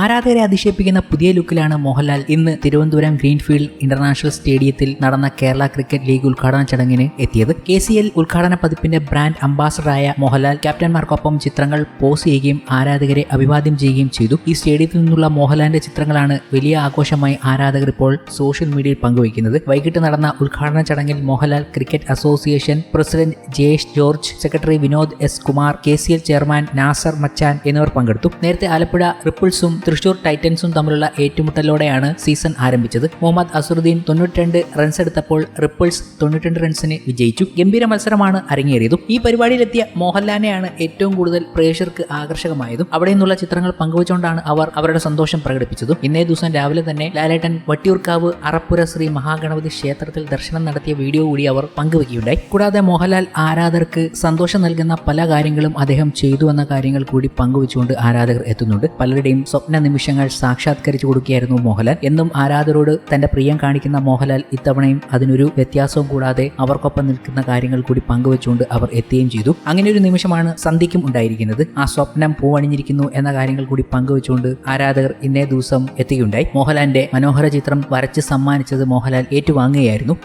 ആരാധകരെ അതിശയിപ്പിക്കുന്ന പുതിയ ലുക്കിലാണ് മോഹൻലാൽ ഇന്ന് തിരുവനന്തപുരം ഗ്രീൻഫീൽഡ് ഇന്റർനാഷണൽ സ്റ്റേഡിയത്തിൽ നടന്ന കേരള ക്രിക്കറ്റ് ലീഗ് ഉദ്ഘാടന ചടങ്ങിന് എത്തിയത്. കെ സി എൽ ഉദ്ഘാടന പതിപ്പിന്റെ ബ്രാൻഡ് അംബാസഡറായ മോഹൻലാൽ ക്യാപ്റ്റന്മാർക്കൊപ്പം ചിത്രങ്ങൾ പോസ് ചെയ്യുകയും ആരാധകരെ അഭിവാദ്യം ചെയ്യുകയും ചെയ്തു. ഈ സ്റ്റേഡിയത്തിൽ നിന്നുള്ള മോഹൻലാലിന്റെ ചിത്രങ്ങളാണ് വലിയ ആഘോഷമായി ആരാധകർ ഇപ്പോൾ സോഷ്യൽ മീഡിയയിൽ പങ്കുവയ്ക്കുന്നത്. വൈകിട്ട് നടന്ന ഉദ്ഘാടന ചടങ്ങിൽ Mohanlal cricket association president Jayesh George secretary Vinod S Kumar K chairman Nasar Machan എന്നിവർ പങ്കെടുത്തു. നേരത്തെ ആലപ്പുഴ റിപ്പിൾസും തൃശൂർ ടൈറ്റൻസും തമ്മിലുള്ള ഏറ്റുമുട്ടലോടെയാണ് സീസൺ ആരംഭിച്ചത്. മുഹമ്മദ് അസുറുദ്ദീൻ തൊണ്ണൂറ്റിരണ്ട് റൺസ് എടുത്തപ്പോൾ റിപ്പിൾസ് തൊണ്ണൂറ്റിരണ്ട് റൺസിന് വിജയിച്ചു. ഗംഭീര മത്സരമാണ് അരങ്ങേറിയതും. ഈ പരിപാടിയിലെത്തിയ മോഹൻലാലിനെയാണ് ഏറ്റവും കൂടുതൽ പ്രേക്ഷകർക്ക് ആകർഷകമായതും. അവിടെ നിന്നുള്ള ചിത്രങ്ങൾ പങ്കുവച്ചുകൊണ്ടാണ് അവർ അവരുടെ സന്തോഷം പ്രകടിപ്പിച്ചതും. ഇന്നേ ദിവസം രാവിലെ തന്നെ ലാലേട്ടൻ വട്ടിയൂർക്കാവ് അറപ്പുര ശ്രീ മഹാഗണപതി ക്ഷേത്രത്തിൽ ദർശനം നടത്തിയ വീഡിയോ കൂടി അവർ പങ്കുവയ്ക്കുകയുണ്ടായി കൂടാതെ മോഹൻലാൽ ആരാധകർക്ക് സന്തോഷം നൽകുന്ന പല കാര്യങ്ങളും അദ്ദേഹം ചെയ്തു എന്ന കാര്യങ്ങൾ കൂടി പങ്കുവച്ചുകൊണ്ട് ആരാധകർ എത്തുന്നുണ്ട്. പലരുടെയും സ്വപ്ന നിമിഷങ്ങൾ സാക്ഷാത്കരിച്ചു കൊടുക്കുകയായിരുന്നു മോഹൻലാൽ. എന്നും ആരാധകരോട് തന്റെ പ്രിയം കാണിക്കുന്ന മോഹൻലാൽ ഇത്തവണയും അതിനൊരു വ്യത്യാസവും കൂടാതെ അവർക്കൊപ്പം നിൽക്കുന്ന കാര്യങ്ങൾ കൂടി പങ്കുവെച്ചുകൊണ്ട് അവർ എത്തുകയും ചെയ്തു. അങ്ങനെ ഒരു നിമിഷമാണ് സന്ധ്യയ്ക്കും ഉണ്ടായിരിക്കുന്നത്. ആ സ്വപ്നം പൂവണിഞ്ഞിരിക്കുന്നു എന്ന കാര്യങ്ങൾ കൂടി പങ്കുവെച്ചുകൊണ്ട് ആരാധകർ ഇന്നേ ദിവസം എത്തുകയുണ്ടായി. മോഹൻലാലിന്റെ മനോഹര ചിത്രം വരച്ച് സമ്മാനിച്ചത് മോഹൻലാൽ ഏറ്റുവാങ്ങുകയായിരുന്നു.